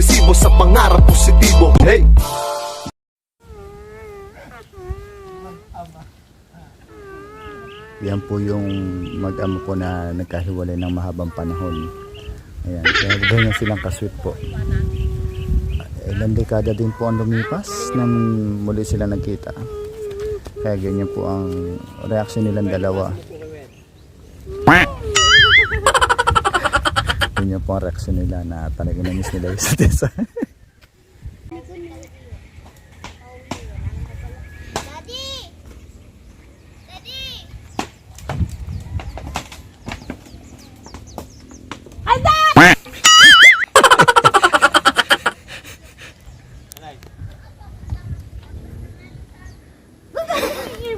agresibo sa pangarap positibo Hey! Yan po yung mag-ama po na nagkahiwalay ng mahabang panahon. Ayan, kaya ganyan silang kasweet po. Ilang dekada din po ang lumipas nang muli sila nagkita. Kaya ganyan po ang reaksyon nilang dalawa. Ganyan po ang reaksyon nila na talagang namiss nila yung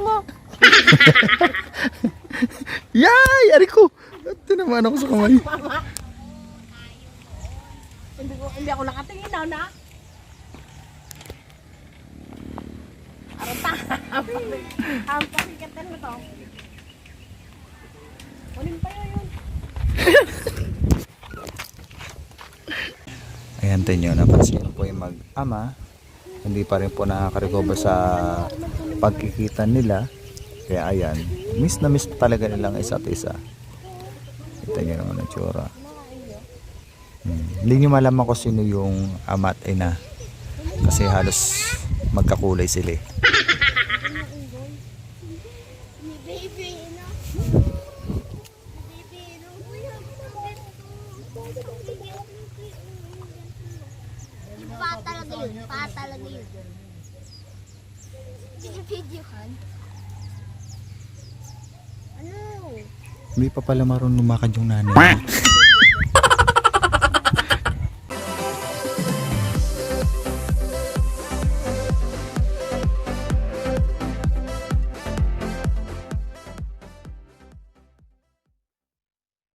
mo! Yay! Ari ko! Ito naman ako sa kamay. Hindi, ko, hindi ako nakatingin na na. Arata. Ang pasikatan mo to. Kunin pa yun. Ayan tayo nyo, napansin nyo po yung mag-ama. Hindi pa rin po nakaka-recover sa pagkikita nila. Kaya ayan, miss na miss talaga nilang isa't isa. Kita nyo naman ang tsura. Hmm. Hindi nyo malaman ko sino yung ama at ina. Kasi halos magkakulay sila eh. Hindi pa pala marunong lumakad yung nanay.